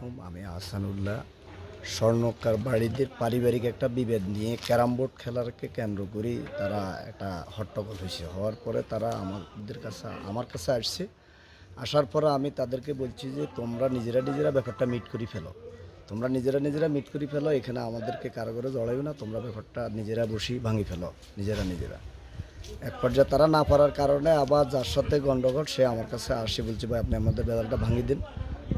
আলাইকুম আমি আহসানুল্লাহ স্বর্ণকার বাড়িদের পারিবারিক একটা বিভেদ নিয়ে ক্যারাম বোর্ড খেলারকে কেন্দ্র করে। তারা একটা হট্টগোল হয়েছে। হওয়ার পরে তারা আমাদের কাছে, আমার কাছে আসছে। আসার পরে আমি তাদেরকে বলছি যে, তোমরা নিজেরা নিজেরা ব্যাপারটা মিট করে ফেলো। তোমরা নিজেরা নিজেরা মিট করে ফেলো। এখানে আমাদেরকে কারও করে জড়াইও না। তোমরা ব্যাপারটা নিজেরা বসি ভাঙি ফেলো। নিজেরা নিজেরা। এক পর্যায়ে তারা না পারার কারণে আবার যার সাথে গণ্ডগোল, সে আমার কাছে আসে, বলছে, ভাই, আপনি আমাদের বেদালটা ভাঙিয়ে দিন।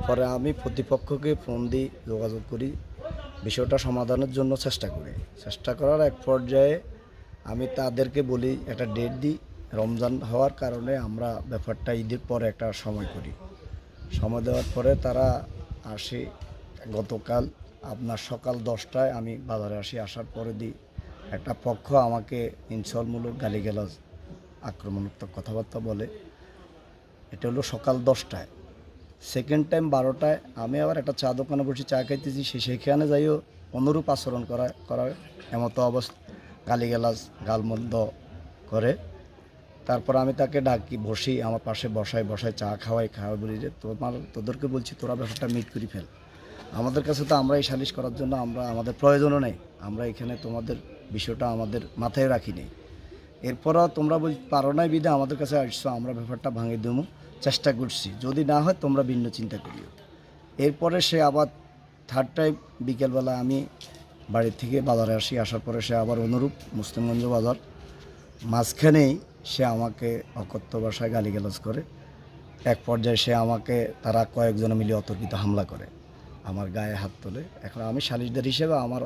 পরে আমি প্রতিপক্ষকে ফোন দিই যোগাযোগ করি, বিষয়টা সমাধানের জন্য চেষ্টা করি। চেষ্টা করার এক পর্যায়ে আমি তাদেরকে বলি, একটা ডেট দিই, রমজান হওয়ার কারণে আমরা ব্যাপারটা ঈদের পরে একটা সময় করি। সময় দেওয়ার পরে তারা আসে, গতকাল আপনার সকাল দশটায় আমি বাজারে আসি, আসার পরে দিই। একটা পক্ষ আমাকে ইনসলমূলক গালিগালাজ, আক্রমণাত্মক কথাবার্তা বলে। এটা হলো সকাল দশটায়। সেকেন্ড টাইম বারোটায় আমি আবার একটা চা দোকানে বসে চা খাইতেছি, সে সেখানে যাইও অনুরূপ আচরণ করা, করার এমতো অবস্থা। গালিগালাজ, গালমন্দ করে। তারপর আমি তাকে ডাকি, বসি, আমার পাশে বসাই বসাই চা খাওয়াই খাওয়াই বলি যে, তোমার, তোদেরকে বলছি, তোরা ব্যাপারটা মিট করে ফেল। আমাদের কাছে তো আমরা এই সালিশ করার জন্য আমরা, আমাদের প্রয়োজনও নেই। আমরা এখানে তোমাদের বিষয়টা আমাদের মাথায় রাখি নেই। এরপরও তোমরা বল পারো নাই বিধে আমাদের কাছে আসছো, আমরা ব্যাপারটা ভাঙে দেবো। চেষ্টা করছি। যদি না হয় তোমরা ভিন্ন চিন্তা করিও। এরপরে সে আবার থার্ড টাইম বিকেলবেলা আমি বাড়ি থেকে বাজারে আসি। আসার পরে সে আবার অনুরূপ মুসলিমগঞ্জ বাজার। মাঝখানেই সে আমাকে অকথ্য ভাষায় গালিগালাজ করে। এক পর্যায়ে সে আমাকে, তারা কয়েকজনে মিলে অতর্কিত হামলা করে। আমার গায়ে হাত তোলে। এখন আমি সালিশদার হিসেবে আমার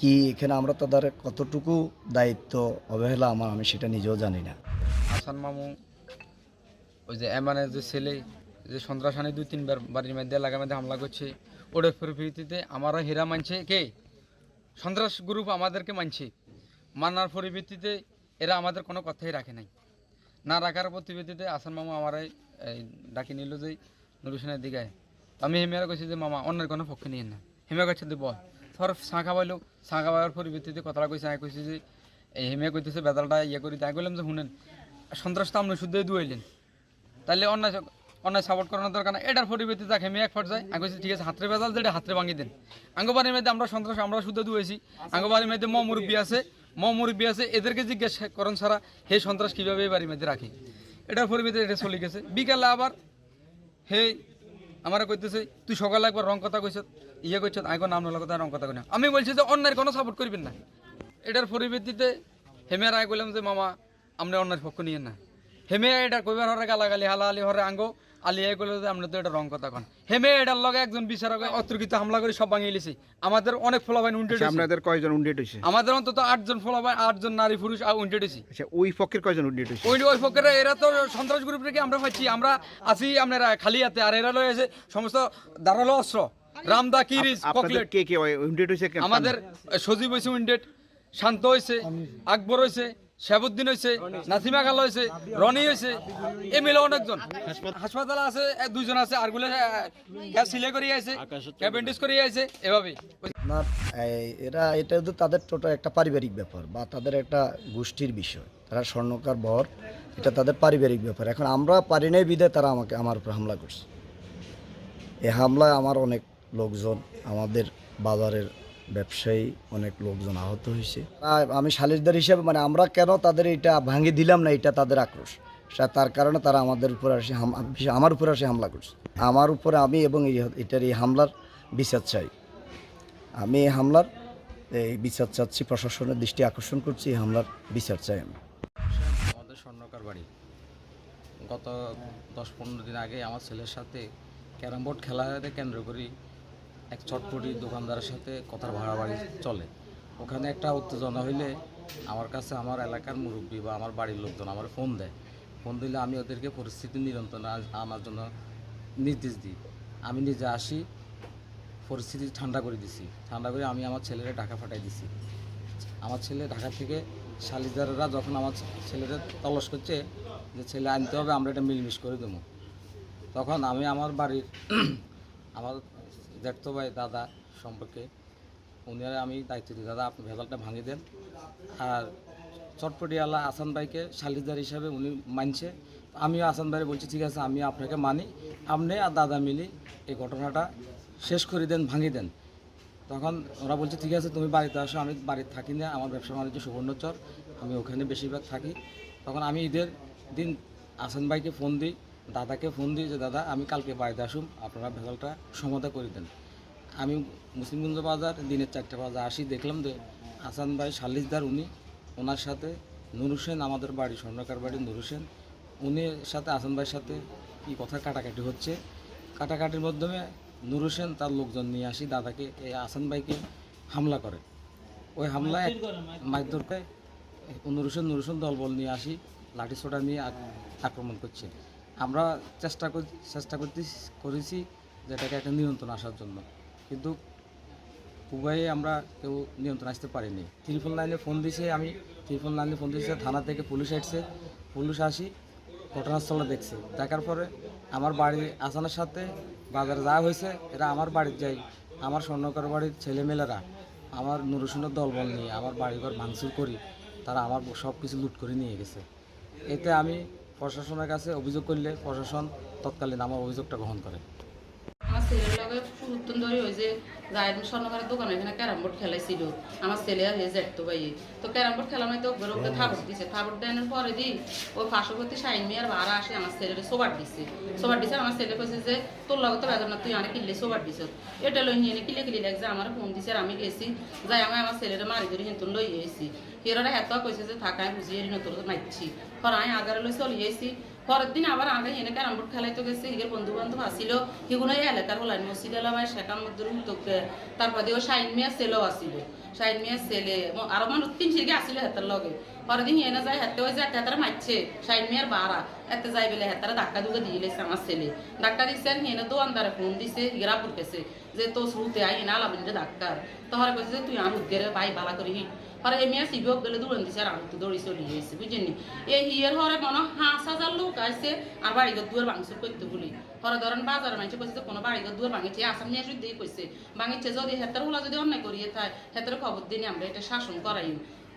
কি, এখানে আমরা তাদের কতটুকু দায়িত্ব, অবহেলা আমার আমি সেটা নিজেও জানি না। হাসান মামু ওই যে এমানের যে ছেলে, যে সন্ত্রাসানি দুই, তিনবার বাড়ির মধ্যে এলাকার মধ্যে হামলা করছে ওদের পরিপ্রেক্ষিতে আমারও হীরা মানছে কে? সন্ত্রাস গ্রুপ আমাদেরকে মানছে। মানার পরিপ্রেক্ষিতে এরা আমাদের কোনো কথাই রাখে নাই। না রাখার প্রতিবেদিতে আসান মামা আমার ডাকি নিল যে নুর হোসেনের দিকে। আমি হেমিয়ার কইছি যে, মামা, অন্যের কোনো পক্ষে নিয়ে না। হেমিয়া কইছে যে, বল। ধর শাঁখা পাইলো শাঁখা পাওয়ার পরিপ্রেক্ষিতে কথাটা কইছে, আমি কইছি যে হেমিয়া কইতেছে বেতালটা ইয়ে করি, তাই কইলাম যে, শুনেন, সন্ত্রাস তো আপনি শুদ্ধই দুয়াইলেন। তাহলে অন্যায় অন্যায় সাপোর্ট করানোর দরকার না এটার পরিবর্তে তাকে এক পর্যায়ে। আমি কইছি, ঠিক আছে, হাতরে বেজাল যেটা হাতরে ভাঙিয়ে দেন। আঙ্গবাড়ির মধ্যে আমরা সন্ত্রাস, আমরা শুদ্ধ দুয়েছি আঙ্গবাড়ির মধ্যে ম মুরব্বী আছে। ম মুরব্বী আছে। এদেরকে জিজ্ঞেস করেন ছাড়া হে সন্ত্রাস কীভাবে এই বাড়ির মধ্যে রাখে? এটার পরিবর্তে এটা চলে গেছে। বিকালে আবার, হে, আমার কইতেছে, তুই সকালে একবার রং কথা কইছ ইয়ে কইছ আগে নাম নলা কথা রং কথা কই না। আমি বলছি যে, অন্যের কোনো সাপোর্ট করবেন না। এটার পরিবর্তিতে হেমিয়ার আয় কইলাম যে, মামা আমরা অন্যের পক্ষ নিয়ে না। হেমে এটা কইবার হরে গালাগালি হালাহালি হরে আঙ্গো আলিয়াই কইলো যে আমরা তো এটা রং কথা কন। হেমে এটার লগে একজন বিচারক অতর্কিত হামলা করে সব ভাঙিয়ে লিছি। আমাদের অনেক ফলাবাইন উন্টেড আচ্ছা, আপনাদের কয়জন উন্ডেট হয়েছে আমাদের অন্তত আটজন ফলাবাইন আটজন নারী পুরুষ উন্টেড হয়েছি আচ্ছা ওই পক্ষের কয়জন উন্ডেট হয়েছে ওই ওই পক্ষের এরা তো সন্ত্রাস গ্রুপ থেকে আমরা পাচ্ছি। আমরা আছি আপনারা খালি হাতে আর এরা লয়ে আছে সমস্ত ধারালো অস্ত্র। রামদা কিরিজ ককলেট। কে কে উন্ডেট হয়েছে কে- আমাদের সজীব হয়েছে উইন্ডেড শান্ত হয়েছে আকবর হয়েছে শেহাবুদ্দিন হয়েছে নাসিমা খাল হয়েছে রনি হয়েছে এ মিলে অনেকজন। হাসপাতাল আছে এ দুইজন আছে আরগুলো সিলে করিয়ে আছে ব্যান্ডেজ করিয়ে আছে এভাবে আপনার এরা এটা তো তাদের টোটাল একটা পারিবারিক ব্যাপার বা তাদের একটা গোষ্ঠীর বিষয়। তারা স্বর্ণকার বর এটা তাদের পারিবারিক ব্যাপার। এখন আমরা পারি নাই বিদে তারা আমাকে আমার উপর হামলা করছে। এই হামলায় আমার অনেক লোকজন আমাদের বাজারের ব্যবসায়ী অনেক লোকজন আহত হয়েছে। আর আমি সালিশদার হিসেবে মানে আমরা কেন তাদের এটা ভাঙিয়ে দিলাম না এটা তাদের আক্রোশ? তার কারণে তারা আমাদের উপর আসে আমার উপর আসে হামলা করছে। আমার উপরে আমি এবং এই- এটার এই হামলার বিচার চাই। আমি এই হামলার এই বিচার চাচ্ছি প্রশাসনের দৃষ্টি আকর্ষণ করছি এই হামলার বিচার চাই আমি। আমাদের স্বর্ণকার বাড়ি। গত দশ পনেরো দিন আগে আমার ছেলের সাথে ক্যারাম বোর্ড খেলাকে কেন্দ্র করি এক চটপটি দোকানদারের সাথে কথার ভাড়াবাড়ি চলে। ওখানে একটা উত্তেজনা হইলে আমার কাছে আমার এলাকার মুরব্বী বা আমার বাড়ির লোকজন আমার ফোন দেয়। ফোন দিলে আমি ওদেরকে পরিস্থিতি নিয়ন্ত্রণে আন- আনার জন্য নির্দেশ দিই। আমি নিজে আসি, পরিস্থিতি ঠান্ডা করে দিছি। ঠান্ডা করে আমি আমার ছেলেরা ঢাকা পাঠাই দিছি। আমার ছেলে ঢাকা থেকে শালিদাররা যখন আমার ছেলেদের তলস করছে যে, ছেলে, আনতে হবে, আমরা এটা মিলমিশ করে দেবো। তখন আমি আমার বাড়ির আমার দেখতো ভাই দাদা সম্পর্কে উনি আমি দায়িত্ব দিই। দাদা, আপনি ভেজালটা ভাঙিয়ে দেন। আর চটপটিয়ালা আসান ভাইকে শালিদার হিসাবে উনি মানছে। আমিও আসান ভাই বলছি, ঠিক আছে আমি আপনাকে মানি। আপনি আর দাদা মিলি এই ঘটনাটা শেষ করে দেন, ভাঙিয়ে দেন। তখন ওরা বলছে, ঠিক আছে, তুমি বাড়িতে আসো, আমি বাড়িতে থাকি না, আমার ব্যবসা বাণিজ্য সুবর্ণচর, আমি ওখানে বেশিরভাগ থাকি। তখন আমি ঈদের দিন আসান ভাইকে ফোন দিই দাদাকে ফোন দিয়ে যে দাদা আমি কালকে বাড়িতে আসুম। আপনারা ভেজালটা সমাধা করে দেন। আমি মুসলিমগঞ্জ বাজার দিনের চারটে বাজার আসি দেখলাম যে হাসান ভাই সালিসদার উনি। ওনার সাথে নুর হোসেন আমাদের বাড়ি স্বর্ণকার বাড়ি নুর হোসেন উনির সাথে আসান ভাইয়ের সাথে কি কথা কাটাকাটি হচ্ছে। কাটাকাটির মাধ্যমে নুর হোসেন তার লোকজন নিয়ে আসি দাদাকে এই আসান ভাইকে হামলা করে। ওই হামলায় মারধর করে নুর হোসেন নুর হোসেন দলবল নিয়ে আসি লাঠি ছোটা নিয়ে আক্রমণ করছে। আমরা চেষ্টা চেষ্টা করতে করেছি যেটাকে একটা নিয়ন্ত্রণ আসার জন্য। কিন্তু উভয়ে আমরা কেউ নিয়ন্ত্রণ আসতে পারিনি। ত্রিপল লাইনে ফোন দিয়েছে আমি ত্রিপল লাইনে ফোন দিয়েছে থানা থেকে পুলিশ আসছে পুলিশ আসি, ঘটনাস্থলে দেখছে। দেখার পরে আমার বাড়ি আসানোর সাথে বাজারে যাওয়া হয়েছে, এরা আমার বাড়ির যাই। আমার স্বর্ণকর বাড়ির ছেলেমেয়েরা, আমার নুরসুনের দলবল নিয়ে, আমার বাড়িঘর ভাঙচুর করি, তারা আমার সব কিছু লুট করে নিয়ে গেছে। এতে আমি প্রশাসনের কাছে অভিযোগ করলে প্রশাসন তৎকালীন আমার অভিযোগটা গ্রহণ করে। লগে পুতুন ধরে ওই যে গায়ের স্বর্ণকারের দোকানে এখানে ক্যারাম বোর্ড খেলাইছিল। আমার ছেলে আর হয়ে যেত ভাই। তো ক্যারাম বোর্ড খেলা নয় তো ওগুলো ওকে থাবড় দিছে। থাবড় দেওয়ার পরে দি ওই পার্শ্ববর্তী সাইন মেয়ের ভাড়া আসে আমার ছেলের সোবার দিছে। সোবার দিছে আমার ছেলে কইছে যে তোর লগে তো বেদনা তুই অনেক কিনলে সোবার দিছ। এটা লই নিয়ে কিলে কিলে লাগছে আমার ফোন দিছে আর আমি গেছি। যাই আমি আমার ছেলের মারি ধরে হিন্তুন লই এসেছি হিরোরা এত কইছে যে থাকায় বুঝিয়ে তোর মাইছি পর আমি আগারে লই চলি এসেছি পরের দিন আবার আগে এনে ক্যারাম বোর্ড খেলাইতে গেছে, হিগের বন্ধু বান্ধব আসিল হিগুলো এলাকার হলানি মসজিদ এলাকায় শেখার মধ্যে তোকে তারপর দিয়ে শাইন মিয়া ছেলেও আসিল। শাইন মিয়া ছেলে আরও মানুষ তিন সিরগে আসিল হাতের লগে। পরের দিন এনে যায়, হাতে ওই যে একটা হাতারে মারছে শাইন মিয়ার বাড়া এতে যাই বেলে হাতারে ধাক্কা দুকে দিয়ে লেছে আমার ছেলে। ধাক্কা দিচ্ছে আর তো দোয়ানদারে ফোন দিছে, হিগরা পুরকেছে যে তো শুরুতে আই না লাভিন যে ধাক্কার কইছে যে তুই উদ্গেরে বাই বালা করে হিট এমনি আর গেলে দৌড়ান দিছে আর আমি তো দৌড়ি চলি গেছি বুঝিনি এই হিয়ের হরে মনে হাঁস হাজার লোক আসছে আর বাড়িঘর দুয়ার ভাঙচুর করতে বলি হরে ধরেন বাজার মানুষ কইছে যে কোনো বাড়িঘর দুয়ার ভাঙিছে আসাম নিয়ে আসুন দিয়ে কইছে ভাঙিছে যদি হেতার হুলা যদি অন্যায় করিয়ে থাকে হেতার খবর দিনে আমরা এটা শাসন করাই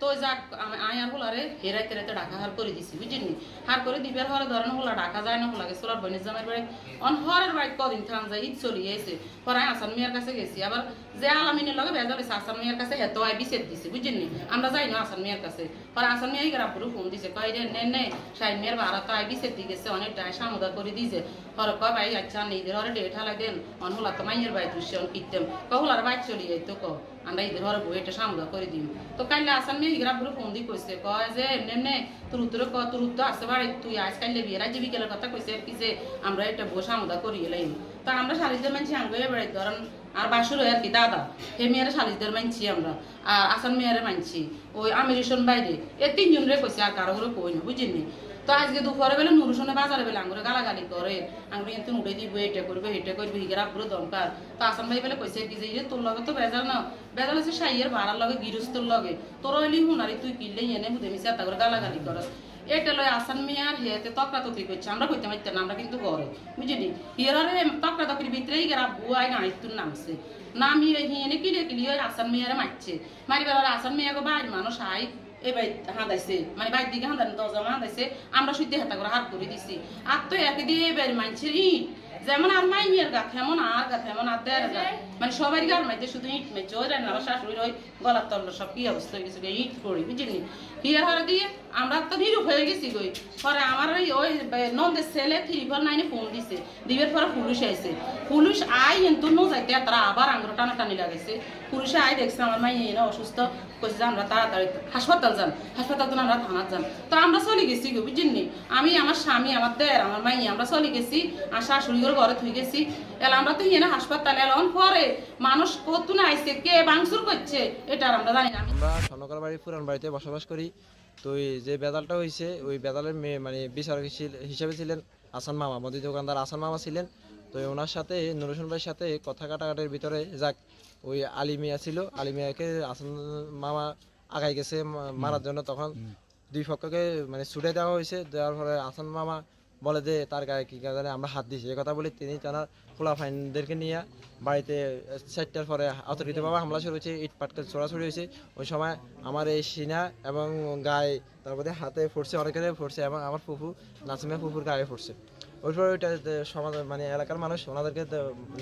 তো যাক আয় আর হোলারে হেরাইতে রাইতে ডাকা হার করে দিছি বুঝিনি হার করে দিবার হরে ধরেন হোলা ডাকা যায় না হোলা গেছে ওলার বনির জামাই বাড়ি অন হরের বাড়ি কদিন থান যায়, ঈদ চলি এসে পরে আমি আসান মিয়ার কাছে গেছি। আবার যে আলামিনের লগে ভেজাল হয়েছে আসান মিয়ার কাছে হেতো আই বিছেদ দিছে বুঝিনি আমরা যাই না আসান মিয়ার কাছে। পরে আসান মিয়া ইগার আপুরু ফোন দিছে, কয় রে নে নে শাইন মিয়ার ভাড়া তো আই বিছেদ দি গেছে অনেক টাই সামুদা করে দিছে পরে কয় ভাই আচ্ছা নিজের হরে ডেট হালা দেন। অন হোলা তো মাইয়ের বাড়ি দৃশ্য কিতেম কয় হোলার বাড়ি চলি যাই তো ক। আমরা ঈদের ঘরে বই এটা সামুদা করে দিম। তো কাইলে আসান মেয়ে হিগরা পুরো ফোন দিয়ে কইছে, কয় যে এমনি এমনি তোর উত্তরে ক, তোর উত্তর আছে বাড়ি তুই আজ কাইলে বিয়ে রাজ্যে বিকেলের কথা কইছে কি যে আমরা এটা বই সামুদা করি এলাইম তো আমরা শালিদের মানছি আঙ্গ বেড়াই ধরেন আর বাসুর হয়ে আর কি দাদা, হে মেয়েরা শালিদের মানছি আমরা, আর আসান মেয়েরে মানছি ওই আমিরেশন বাইরে, এ তিনজন রে কইছে আর কারও করে কই না বুঝিনি তো আজকে দুপুরে বেলা নুরুসনে বাজারে বেলা আঙ্গুরে গালাগালি করে। আঙ্গুরে কিন্তু উড়ে দিব এটা করবে এটা করবে, হিগেরা পুরো। দমকার তো আসাম ভাই বেলা, কইছে কি যে তোর লগে তো বেজাল না। বেজাল আছে সাইয়ের ভাড়ার লগে গিরস্তর লগে। তোর হইলি হুনারি, তুই কিনলে এনে হুদে মিশে তা করে গালাগালি করস? এটা লয় আসান মেয়ার হেতে তকরা তকরি করছে। আমরা কইতে না, আমরা কিন্তু গরে। বুঝলি? হিয়ারে তকরা তকরির ভিতরেই গেরা বুয়াই গাড়িতুর নামছে। নামিয়ে কিলে কিলি ওই আসান মেয়ারে মারছে। মারিবার আসান মেয়াকে বাড়ি মানুষ আই এই বাই হাঁদাইছে। মানে বাইর দিকে হাঁদা দরজা হাঁদাইছে আমরা শুদ্ধি হাতা করে হাত করে দিছি। আর তো একদিন এবার মানছে ইট যেমন আর মাইয়ের গা তেমন আর গা তেমন আর দেড় গা। মানে সবাই গার মাইতে শুধু ইট মেয়েছে ওই রান্না আমার শাশুড়ির ওই গলার তন্ড সব কি অবস্থা হয়ে গেছে ইট পড়ি বুঝলি হিয়ার হারে দিয়ে আমরা তো নিরূপ হয়ে গেছি গই পরে আমার ওই ওই নন্দের ছেলে থ্রিপল নাইনে ফোন দিছে। দিবের পরে পুলিশ আইছে। পুলিশ আই কিন্তু নো যাইতে তারা আবার আঙুর টানা টানি লাগাইছে। পুলিশে আই দেখছে আমার মাই এনে অসুস্থ কইছে যে আমরা তাড়াতাড়ি হাসপাতাল যান হাসপাতাল তো আমরা থানার যান। তো আমরা চলে গেছি গো বুঝিনি আমি আমার স্বামী আমার দের আমার মাই আমরা চলে গেছি আর শাশুড়ির ঘরে থুই গেছি। এলা আমরা তো এনে হাসপাতালে এলাম পরে। মানুষ কত না আইছে কে বাংসুর করছে এটা আর আমরা জানি না। আমরা স্বর্ণকার বাড়ি পুরান বাড়িতে বসবাস করি। তো এই যে বেদালটা হয়েছে ওই বেদালের মেয়ে মানে বিচারক হিসেবে- ছিলেন আসান মামা মোদি দোকানদার আসান মামা ছিলেন। তো ওনার সাথে নুরুসন ভাইয়ের সাথে কথা কাটাকাটির ভিতরে যাক ওই আলী মিয়া ছিল। আলী মিয়াকে আসান মামা আগাই গেছে মারার জন্য। তখন দুই পক্ষকে মানে ছুটে দেওয়া হয়েছে। দেওয়ার পরে আসান মামা বলে যে তার গায়ে কি জানে আমরা হাত দিয়েছি। এই কথা বলে তিনি তার খোলা ফাইনদেরকে নিয়ে বাড়িতে চারটার পরে অতর্কিতভাবে হামলা শুরু হয়েছে, ইট পাটকে ছোড়াছড়ি হয়েছে। ওই সময় আমার এই সিনা এবং গায়ে তারপরে হাতে ফুটছে অনেকের ফুটছে এবং আমার ফুফু নাসিমা ফুফুর গায়ে ফুটছে। ওইপরে ওইটা যে সমাধান মানে এলাকার মানুষ ওনাদেরকে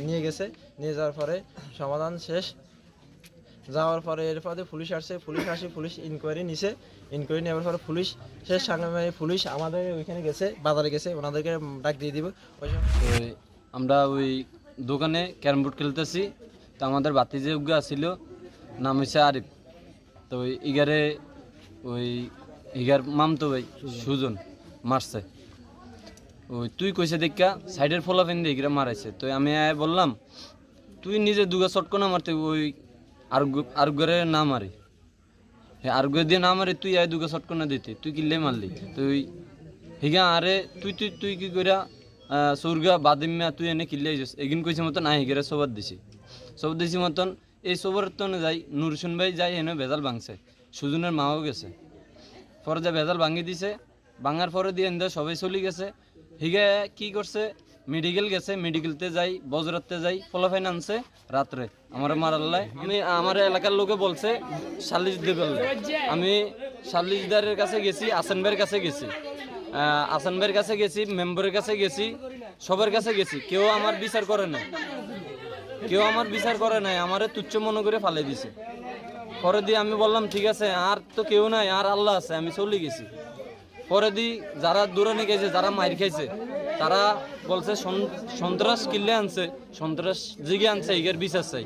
নিয়ে গেছে। নিয়ে যাওয়ার পরে সমাধান শেষ। যাওয়ার পরে এরপরে পুলিশ আসছে, পুলিশ আসে, পুলিশ ইনকোয়ারি নিছে। ইনকোয়ারি নেওয়ার পরে পুলিশ শেষ মানে পুলিশ আমাদের ওইখানে গেছে, বাজারে গেছে, ওনাদেরকে ডাক দিয়ে দিব। আমরা ওই দোকানে ক্যারাম বোর্ড খেলতেছি, তো আমাদের বাতি যে উগা ছিল নাম হচ্ছে আরিফ। তো ওই ইগারে ওই ইগার মামতো ভাই, সুজন, মারছে। ওই তুই কইছে দেখা সাইডের ফলা ফেন দিয়ে ইগরা মারাইছে। তো আমি বললাম, তুই নিজে দুগা চটকো না মারতে, ওই আরুগারে না মারি আরুগা দিয়ে না মারি তুই আয় দুগা চটকো না দিতে, তুই কিনলে মারলি? তুই হিগা আরে তুই তুই তুই কি কইরা সৌরগা বাদিমিয়া তুই এনে কিল্লে আইছিস? এগিন কইছে মতন আই হিগারে সবার দিছি। সব দিছি মতন, এই সবার তো যাই, নুরসুন ভাই যাই এনে ভেজাল ভাঙছে। সুজনের মাও গেছে। পরে যা ভেজাল ভাঙি দিছে, ভাঙার পরে দিয়ে এনে সবাই চলে গেছে। হিগে কি করছে মেডিকেল গেছে মেডিকেলতে যাই বজরাতে যাই ফলাফাইন আনছে রাত্রে। আমার মারাল্লায় আমি আমার এলাকার লোকে বলছে সাল্লিশ দেবে আমি সাল্লিশদারের কাছে গেছি আসান ভাইয়ের কাছে গেছি। আহ, আসান ভাইয়ের কাছে গেছি মেম্বারের কাছে গেছি সবার কাছে গেছি। কেউ আমার বিচার করে নাই। কেউ আমার বিচার করে নাই আমারে তুচ্ছ মনে করে ফালে দিছে। পরে দিয়ে আমি বললাম ঠিক আছে আর তো কেউ নাই আর আল্লাহ আছে আমি চলে গেছি। পরে দি যারা দূরে নিয়ে গেছে যারা মাইর খাইছে তারা বলছে, সন- সন্ত্রাস কিনলে আনছে, সন্ত্রাস জিগে আনছে, এগের বিচার চাই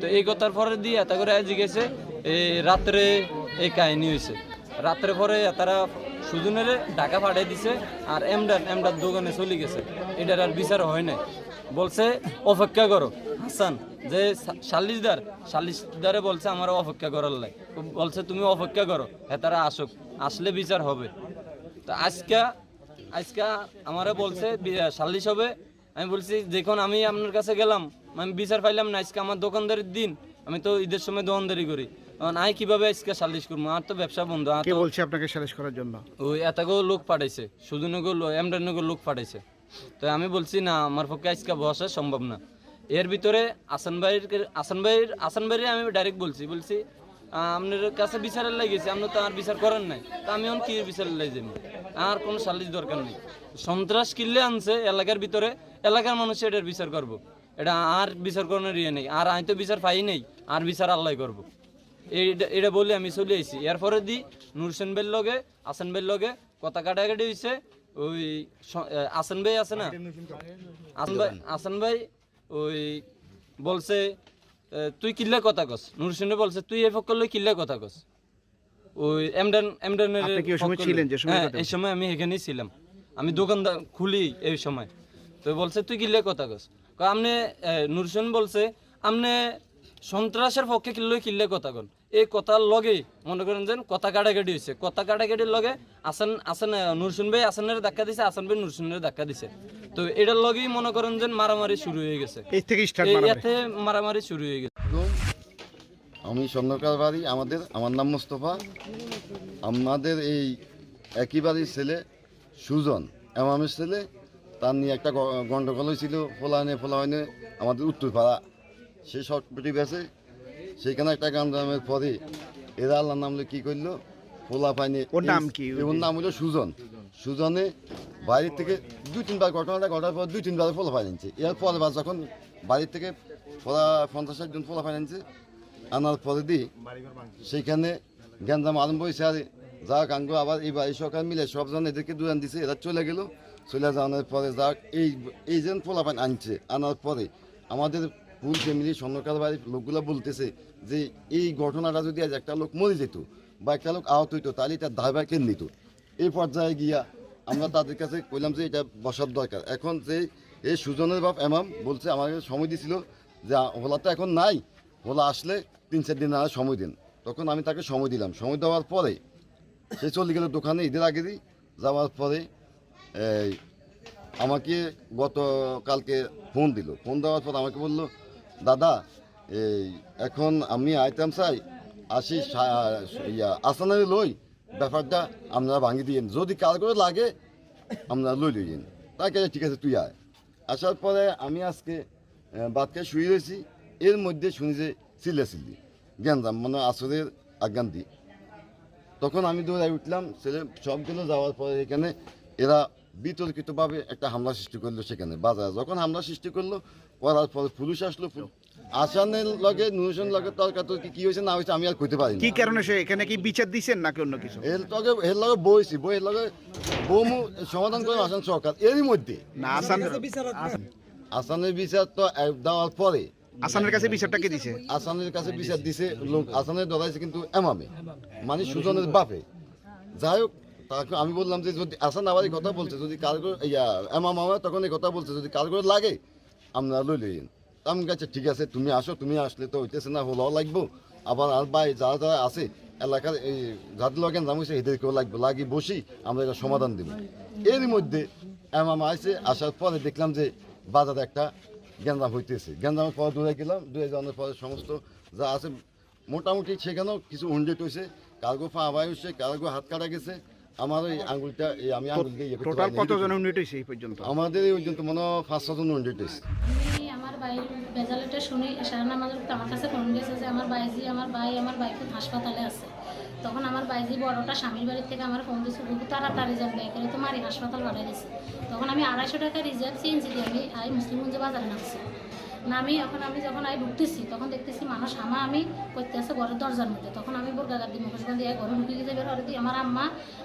তো এই কথার পরে দিয়ে এত করে জিগেছে এই রাত্রে এই কাহিনী হয়েছে রাত্রে পরে তারা সুজনের টাকা পাঠিয়ে দিছে আর এমডার এমডার দোকানে চলে গেছে। এটার আর বিচার হয় নাই। বলছে, অপেক্ষা করো, হাসান, যে সা- সাল্লিশদার বলছে আমার অপেক্ষা করার লাই। বলছে, তুমি অপেক্ষা করো হ্যাঁ তারা আসুক, আসলে বিচার হবে। তো আজকে আজকে আমারে বলছে সাল্লিশ হবে। আমি বলছি যখন আমি আপনার কাছে গেলাম আমি বিচার পাইলাম না আজকে আমার দোকানদারির দিন আমি তো ঈদের সময় দোকানদারি করি। এখন আমি কীভাবে আজকে সাল্লিশ করব? আর তো ব্যবসা বন্ধ আর কে বলছে আপনাকে সালিশ করার জন্য? ওই এতগো লোক পাঠাইছে সুজনগো এমডানগো লোক পাঠাইছে। তো আমি বলছি না আমার পক্ষে আজকে বসা সম্ভব না। এর ভিতরে আসান ভাইয়ের আসান ভাইয়ের আসান ভাইয়ের আমি ডাইরেক্ট বলছি বলছি আপনার কাছে বিচারের লাগিয়েছি আপনি তো আর বিচার করেন নাই। তা আমি এখন কি বিচারের লাগে আর কোনো সালিশ দরকার নেই। সন্ত্রাস কিনলে আনছে এলাকার ভিতরে এলাকার মানুষ এটার বিচার করব। এটা আর বিচার করানোর ইয়ে নেই। আর আমি তো বিচার পাই নেই আর বিচার আল্লাহ করব। এইটা এটা বলে আমি চলে আইছি। এরপরে দি নুরসেন বের লগে আসেন বের লগে কথা কাটাকাটি হয়েছে ওই আসেন ভাই আছে না? আসেন ভাই আসেন ভাই ওই বলছে তুই কিল্লা কথা কস। নুরসেনে বলছে তুই এই পক্ষ লই কিল্লা কথা কস। ওই এমডান এমডানের আপনি কি ওই সময় ছিলেন? যে সময় হ্যাঁ এই সময় আমি এখানেই ছিলাম। আমি দোকানদার খুলি এই সময়। তো বলছে তুই কিল্লা কথা কস। আপনি নুরসেন বলছে আপনি সন্ত্রাসের পক্ষে কিল্লই কিল্লা কথা কন এই কথার লগে মনে করেন যে কথা কাটাকাটি হয়েছে কথা কাটাকাটির লগে আসান আসান নুরসুন ভাই আসানের ধাক্কা দিছে আসান ভাই নুরসুনের ধাক্কা দিছে। তো এটার লগেই মনে করেন যে মারামারি শুরু হয়ে গেছে। এই থেকে স্টার্ট এই মারামারি। এতে মারামারি শুরু হয়ে গেছে। আমি স্বর্ণকার বাড়ি আমাদের আমার নাম মোস্তফা। আমাদের এই একই বাড়ির ছেলে সুজন এমামের ছেলে তার নিয়ে একটা গ- গন্ডগোল হয়েছিল ফোলানে ফোলানে আমাদের উত্তরপাড়া। সে শর্টপটি বেছে সেখানে একটা গান্দামের পরে এরা আল্লাহ নামলে কি করল? ফোলা পাইনি ওর নাম কি? ওর নাম হলো সুজন। সুজনে বাড়ির থেকে দুই তিনবার ঘটনাটা ঘটার পর দুই তিনবার ফোলা পাই নিচ্ছে এর পরের বার যখন বাড়ির থেকে ফোলা পঞ্চাশ ষাট জন ফোলা পাই নিচ্ছে আনার পরে দি সেইখানে গ্যান্দাম আরম্ভ হয়েছে আর যা কাঙ্গ আবার এই বাড়ি সরকার মিলে সবজন এদেরকে দুরান দিছে এরা চলে গেল। চলে যাওয়ার পরে যাক এই এই যে ফোলাপান আনছে আনার পরে আমাদের ফুল ফ্যামিলি স্বর্ণকার বাড়ির লোকগুলো বলতেছে যে, এই ঘটনাটা যদি আজ একটা লোক মরে যেত বা একটা লোক আহত হইতো, তাহলে তার দায়ভার কে নিত? এই পর্যায়ে গিয়া আমরা তাদের কাছে কইলাম যে, এটা বসার দরকার। এখন যে এই সুজনের বাপ এমাম বলছে, আমাকে সময় দিছিল যে, হোলা তো এখন নাই, হোলা আসলে তিন চার দিন আর সময় দিন। তখন আমি তাকে সময় দিলাম। সময় দেওয়ার পরে সে চলে গেল দোকানে ঈদের আগে যাওয়ার পরে আমাকে গতকালকে ফোন দিল। ফোন দেওয়ার পর আমাকে বলল দাদা, এই, এখন আমি আইটেম চাই, আসি ইয়া আসানের লই, ব্যাপারটা আপনারা ভাঙি দিয়েন যদি কার করে লাগে আপনারা লই লইন তাই ঠিক আছে, তুই আয়। আসার পরে আমি আজকে বাদকে শুয়ে রয়েছি। এর মধ্যে শুনি যে চিল্লা চিল্লি জ্ঞানদাম মানে আসরের আজ্ঞান দিই তখন আমি দৌড়াই উঠলাম, ছেলে সবগুলো যাওয়ার পরে এখানে এরা বিতর্কিতভাবে একটা হামলা সৃষ্টি করল সেখানে বাজারে। যখন হামলা সৃষ্টি করল করার পরে পুলিশ আসলো। আসানের লগে নুরসেন লগে তর্কাতর্কি কি হয়েছে না হয়েছে আমি আর কইতে পারি কি কারণে সে এখানে কি বিচার দিছেন নাকি অন্য কিছু? এর লগে এর লগে বইছি বইয়ের লগে বৌমু সমাধান করে আসান সরকার। এরই মধ্যে। না আসান আসানের বিচার তো দেওয়ার পরে। আসানের কাছে বিচারটা কে দিছে? আসানের কাছে বিচার দিছে লোক আসানের ধরাইছে কিন্তু এমামে মানে সুজনের বাপে। যাই হোক তাকে আমি বললাম যে যদি আসান আবার কথা বলছে, যদি কারগর ইয়া এমাম আমার তখন এই কথা বলছে, যদি কারগর লাগে, আমরা লই লইন আমি কাছে ঠিক আছে, তুমি আসো, তুমি আসলে তো হইতেছে না হলো লাগবো। আবার আর ভাই যারা যারা আছে, এলাকার এই যাদের লগে নাম হয়েছে এদেরকেও লাগবে লাগি বসি, আমরা এটা সমাধান দেব। এরই মধ্যে এমাম আসে আসার পরে দেখলাম যে বাজারে একটা গ্যান্দাম হইতেছে। গ্যান্দামের পর দূরে গেলাম, দূরে যাওয়ার পরে সমস্ত যা আছে, মোটামুটি সেখানেও কিছু উন্ডেট হয়েছে কার্গো আবাই হয়েছে কার্গো হাত কাটা গেছে। আমার ওই আঙ্গুলটা এই আমি আঙ্গুল দিয়ে টোটাল কতজন ইউনিট হয়েছে এই পর্যন্ত? আমাদের এই পর্যন্ত মনে হয় পাঁচ ছজন উন্ডেট হয়েছে। আমি আমার শুনি সারা নামাজের আমার কাছে ফোন গেছে যে আমার বাইজি আমার ভাই আমার বাইকে হাসপাতালে আছে। তখন আমার বাইজি বড়টা স্বামীর বাড়ির থেকে আমার ফোন দিয়েছে বহু তাড়াতাড়ি যান ব্যাগের তো মারি হাসপাতাল বাড়াই দিয়েছে তখন আমি আড়াইশো টাকা রিজার্ভ চেঞ্জ দিয়ে আমি আই মুসলিমগঞ্জে বাজারে নামছি। নামি এখন আমি যখন আই ঢুকতেছি, তখন দেখতেছি মানুষ আমা আমি করতে আছে ঘরের দরজার মধ্যে। তখন আমি বোরগাগার দিই মুখোশগঞ্জ দিয়ে ঘরে ঢুকে গিয়ে বের দিই আমার আম্মা,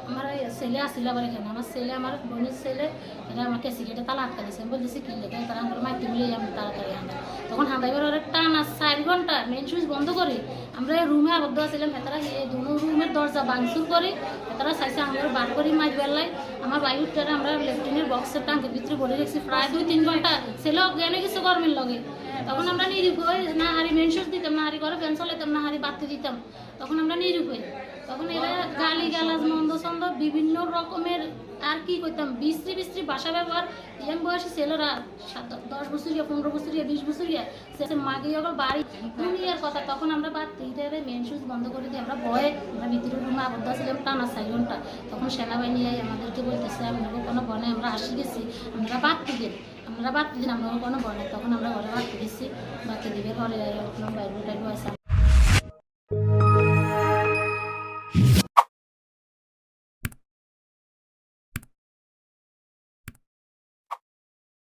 আমার ছেলে আসছিল আবার এখানে। আমার ছেলে, আমার বোনের ছেলে এটা আমাকে সিগারেটে তালা আটকা দিয়েছে আমি বলতেছি, কি লেগে তারা আমার মাইতে মিলে আমি তাড়াতাড়ি আনলাম তখন হাঁদাইবার ওর টানা চার ঘণ্টা মেন সুইচ বন্ধ করি। আমরা রুমে আবদ্ধ আছিলাম। হেতারা এই দুনো রুমের দরজা ভাঙচুর করি। হেতারা চাইছে আমরা বার করি মাছ বেলায় আমার বায়ুটারে আমরা লেফটিনের বক্সের টাঙ্কের ভিতরে বলে রেখেছি প্রায় দুই তিন ঘণ্টা ছেলেও গেলে কিছু গরমের লগে। তখন আমরা নিরুপ হয়ে না হারি মেন দিতাম, না হারি ঘরে পেন্সল দিতাম না হারি বাতি দিতাম। তখন আমরা নিরুপায় তখন এরা গালি গালাজ মন্দ ছন্দ বিভিন্ন রকমের আর কি করতাম, বিশ্রী বিশ্রী ভাষা ব্যবহার। ইয়াং বয়সী ছেলেরা দশ বছরিয়া, পনেরো বছরিয়া, বিশ বছরিয়া, সে মাগে যখন বাড়ি দুনিয়ার কথা, তখন আমরা বাদ তিনটে মেন সুইচ বন্ধ করে দিই। আমরা ভয়ে আমরা ভিতরে রুমে আবদ্ধ ছিলাম, টানা চার ঘণ্টা। তখন সেনাবাহিনী আমাদেরকে বলতেছে আপনাকে কোনো বনে, আমরা আসি গেছি আমরা বাদ দিন আমরা বাদ দিন আমরা কোনো বনে। তখন আমরা ঘরে বাদ দিচ্ছি বাড়তে দিবে ঘরে বাইরে বাইরে